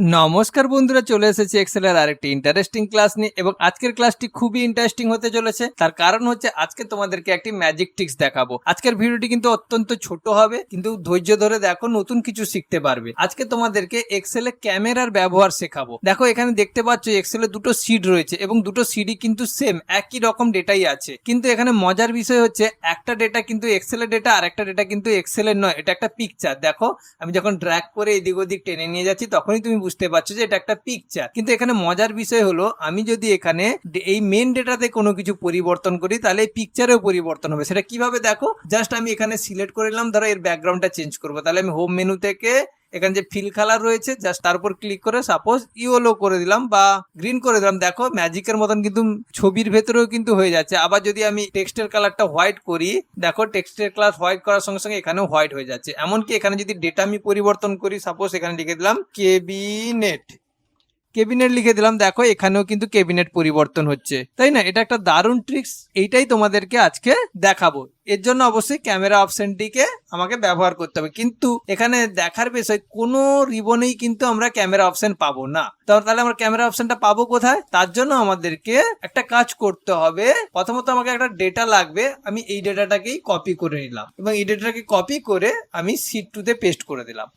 নমস্কার বন্ধুরা, চলে এসেছি এক্সেলের আরেকটি ইন্টারেস্টিং ক্লাস নিয়ে এবং আজকের ক্লাসটি খুবই ইন্টারেস্টিং হতে চলেছে। তার কারণ হচ্ছে আজকে তোমাদেরকে একটি ম্যাজিক ট্রিক্স দেখাবো। আজকের ভিডিওটি কিন্তু অত্যন্ত ছোট হবে, কিন্তু ধৈর্য ধরে দেখো, নতুন কিছু শিখতে পারবে। আজকে তোমাদেরকে এক্সেলে ক্যামেরার ব্যবহার শেখাবো। দেখো, এখানে দেখতে পাচ্ছ এক্সেলে দুটো সিড রয়েছে এবং দুটো সিডই কিন্তু সেম একই রকম ডেটাই আছে। কিন্তু এখানে মজার বিষয় হচ্ছে, একটা ডেটা কিন্তু এক্সেলের ডেটা আর একটা ডেটা কিন্তু এক্সেলের নয়। এটা একটা পিকচার দেখো, আমি যখন ড্র্যাগ করে এদিক ওদিক টেনে নিয়ে যাচ্ছি, তখনই তুমি বুঝতে পারছ যে এটা একটা পিকচার কিন্তু এখানে মজার বিষয় হলো, আমি যদি এখানে এই মেন ডেটাতে কোনো কিছু পরিবর্তন করি, তাহলে এই পিকচারেও পরিবর্তন হবে। সেটা কীভাবে দেখো? জাস্ট আমি এখানে সিলেক্ট করে নিলাম, ধরো এর ব্যাকগ্রাউন্ডটা চেঞ্জ করব। তাহলে আমি হোম মেনু থেকে এখানে যে ফিল কালার রয়েছে জাস্ট তার উপর ক্লিক করে সাপোজ ইয়েলো করে দিলাম বা গ্রিন করে দিলাম। দেখো ম্যাজিকের মতন কিন্তু ছবির ভেতরেও কিন্তু হয়ে যাচ্ছে। আবার যদি আমি টেক্সটের কালারটা হোয়াইট করি, দেখো টেক্সটের কালার হোয়াইট করার সঙ্গে সঙ্গে এখানেও হোয়াইট হয়ে যাচ্ছে। এমনকি এখানে যদি ডেটা আমি পরিবর্তন করি সাপোজ এখানে লিখে দিলাম কেবিনেট কেবিনেট লিখে দিলাম, দেখো এখানেও কিন্তু কেবিনেট পরিবর্তন হচ্ছে। তাই না? এটা একটা দারুণ ট্রিক্স এইটাই তোমাদেরকে আজকে দেখাবো। এর জন্য অবশ্যই ক্যামেরা অপশনটিকে আমাকে ব্যবহার করতে হবে। কিন্তু এখানে দেখার বিষয়, কোনো রিবনেই কিন্তু আমরা ক্যামেরা অপশন পাবো না। তাহলে আমরা ক্যামেরা অপশনটা পাবো কোথায়? তার জন্য আমাদেরকে একটা কাজ করতে হবে। প্রথমত আমাকে একটা ডেটা লাগবে, আমি এই ডেটাটাকেই কপি করে নিলাম। এবং এই ডেটাটাকে কপি করে আমি সিট টুতে পেস্ট করে দিলাম।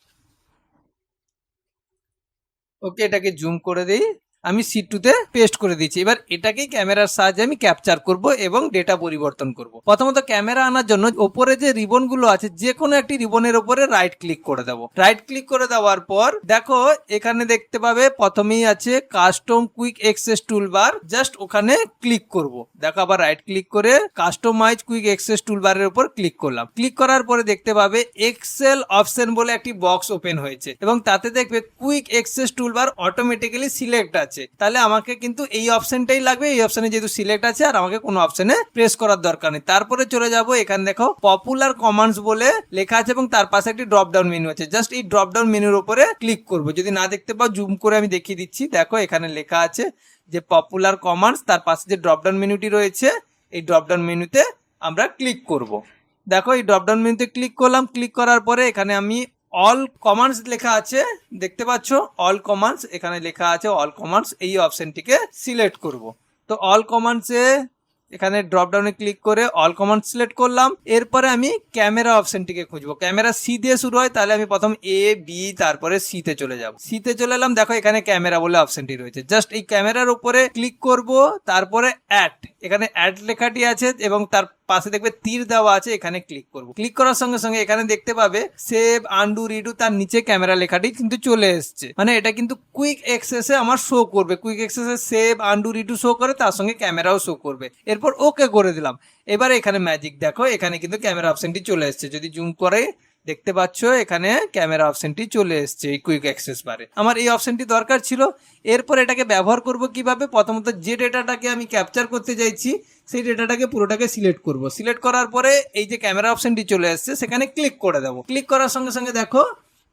ওকে এটাকে জুম করে দিই। আমি সি টুতে পেস্ট করে দিচ্ছি এবার এটাকেই ক্যামেরার সাহায্যে আমি ক্যাপচার করব এবং ডেটা পরিবর্তন করব। প্রথমত ক্যামেরা আনার জন্য ওপরে যে রিবনগুলো আছে যে কোনো একটি রিবনের উপরে রাইট ক্লিক করে দেবো। রাইট ক্লিক করে দেওয়ার পর, দেখো এখানে দেখতে পাবে প্রথমেই আছে custom quick access toolbar just ওখানে ক্লিক করব। দেখো আবার রাইট ক্লিক করে কাস্টমাইজ কুইক এক্সেস টুলবারের উপর ক্লিক করলাম। ক্লিক করার পরে দেখতে পাবে এক্সেল অপশন বলে একটি বক্স ওপেন হয়েছে। এবং তাতে দেখবে quick access toolbar automatically select আছে। তাহলে আমাকে কিন্তু এই অপশনটাই লাগবে। এই অপশনে যেহেতু সিলেক্ট আছে, আর আমাকে কোনো অপশনে প্রেস করার দরকার নেই। তারপরে চলে যাব এখানে দেখো পপুলার কমান্ডস বলে লেখা আছে এবং তার পাশে একটি ড্রপ ডাউন মেনু আছে। জাস্ট এই ড্রপ ডাউন মেনুর উপরে ক্লিক করব। যদি না দেখতে পাও জুম করে আমি দেখিয়ে দিচ্ছি। দেখো, এখানে লেখা আছে যে পপুলার কমান্ডস তার পাশে যে ড্রপ ডাউন মেনুটি রয়েছে, এই ড্রপ ডাউন মেনুতে আমরা ক্লিক করব। দেখো, এই ড্রপ ডাউন মেনুতে ক্লিক করলাম। ক্লিক করার পরে এখানে আমি অল কমান্ডস লেখা আছে, দেখতে পাচ্ছ? অল কমান্ডস এখানে লেখা আছে অল কমান্ডস এই অপশনটিকে সিলেক্ট করব। তো অল কমান্ডসে এখানে ড্রপ ডাউনে ক্লিক করে অল কমান্ড সিলেক্ট করলাম। এরপরে আমি ক্যামেরা অপশনটিকে খুঁজবো। ক্যামেরা সি দিয়ে শুরু হয়, তাহলে আমি প্রথম এ বি তারপরে সি তে চলে যাব। সি তে চলে এলাম, দেখো এখানে ক্যামেরা বলে অপশনটি রয়েছে। জাস্ট এই ক্যামেরার উপরে ক্লিক করব, তারপরে অ্যাড এখানে অ্যাড লেখাটি আছে এবং তার পাশে দেখবে তীর দেওয়া আছে, এখানে ক্লিক করব। ক্লিক করার সঙ্গে সঙ্গে এখানে দেখতে পাবে সেভ আন্ডু রিডু তার নিচে ক্যামেরা লেখাটি কিন্তু চলে এসছে। মানে এটা কিন্তু কুইক এক্সেসে আমার শো করবে। কুইক এক্সেসে সেভ আন্ডু রিডু শো করে, তার সঙ্গে ক্যামেরাও শো করবে। এরপর ওকে করে দিলাম। এবার এখানে ম্যাজিক দেখো, এখানে কিন্তু ক্যামেরা অপশনটি চলে এসছে। যদি জুম করে দেখতে পাচ্ছ, এখানে ক্যামেরা অপশনটি চলে এসছে এই কুইক অ্যাক্সেস বারে। আমার এই অপশনটি দরকার ছিল। এরপর এটাকে ব্যবহার করব কীভাবে? প্রথমত যে ডেটাটাকে আমি ক্যাপচার করতে চাইছি, সেই ডেটাটাকে পুরোটাকে সিলেক্ট করব। সিলেক্ট করার পরে এই যে ক্যামেরা অপশনটি চলে এসছে, সেখানে ক্লিক করে দেবো। ক্লিক করার সঙ্গে সঙ্গে দেখো,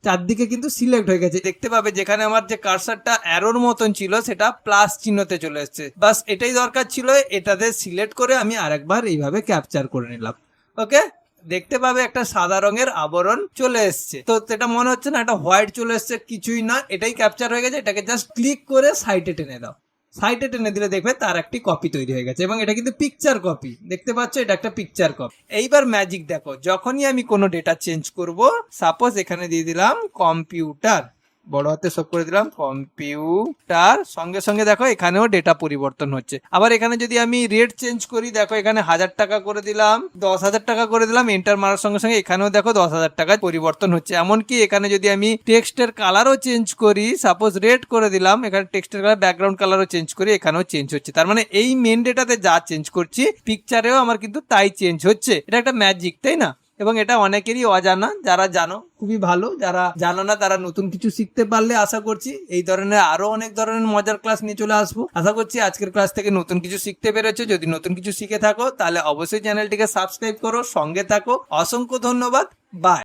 চারদিকে কিন্তু সিলেক্ট হয়ে গেছে। দেখতে পাবে যেখানে আমার যে কার্সারটা অ্যারোর মতন ছিল, সেটা প্লাস চিহ্নতে চলে এসছে। বাস এটাই দরকার ছিল, এটাতে সিলেক্ট করে আমি আরেকবার এইভাবে ক্যাপচার করে নিলাম। ওকে দেখতে পাবে একটা সাদা রঙের আবরণ চলে এসছে। তো এটা মনে হচ্ছে না একটা হোয়াইট চলে এসছে, কিছুই না। এটাই ক্যাপচার হয়ে গেছে, এটাকে জাস্ট ক্লিক করে সাইটে টেনে দাও। সাইটে টেনে দিলে দেখবে তার একটি কপি তৈরি হয়ে গেছে এবং এটা কিন্তু পিকচার কপি দেখতে পাচ্ছ, এটা একটা পিকচার কপি এইবার ম্যাজিক দেখো, যখনই আমি কোনো ডেটা চেঞ্জ করব সাপোজ এখানে দিয়ে দিলাম কম্পিউটার বড় হাতে সব করে দিলাম কম্পিউটার সঙ্গে সঙ্গে দেখো এখানেও ডেটা পরিবর্তন হচ্ছে। আবার এখানে যদি আমি রেট চেঞ্জ করি, দেখো এখানে হাজার টাকা করে দিলাম, দশ হাজার টাকা করে দিলাম এন্টার মারার সঙ্গে সঙ্গে এখানেও দেখো দশ হাজার টাকা পরিবর্তন হচ্ছে। এমনকি এখানে যদি আমি টেক্সটের কালারও চেঞ্জ করি সাপোজ রেড করে দিলাম, এখানে টেক্সটের কালার ব্যাকগ্রাউন্ড কালারও চেঞ্জ করি, এখানেও চেঞ্জ হচ্ছে। তার মানে এই মেন ডেটাতে যা চেঞ্জ করছি পিকচারেও আমার কিন্তু তাই চেঞ্জ হচ্ছে। এটা একটা ম্যাজিক তাই না? এবং এটা অনেকেরই অজানা, যারা জানো, খুবই ভালো। যারা জানো না, তারা নতুন কিছু শিখতে পারলে আশা করছি এই ধরনের আরও অনেক ধরনের মজার ক্লাস নিয়ে চলে আসব। আশা করছি আজকের ক্লাস থেকে নতুন কিছু শিখতে পেরেছ। যদি নতুন কিছু শিখে থাকো, তাহলে অবশ্যই চ্যানেলটিকে সাবস্ক্রাইব করো, সঙ্গে থাকো। অসংখ্য ধন্যবাদ। বাই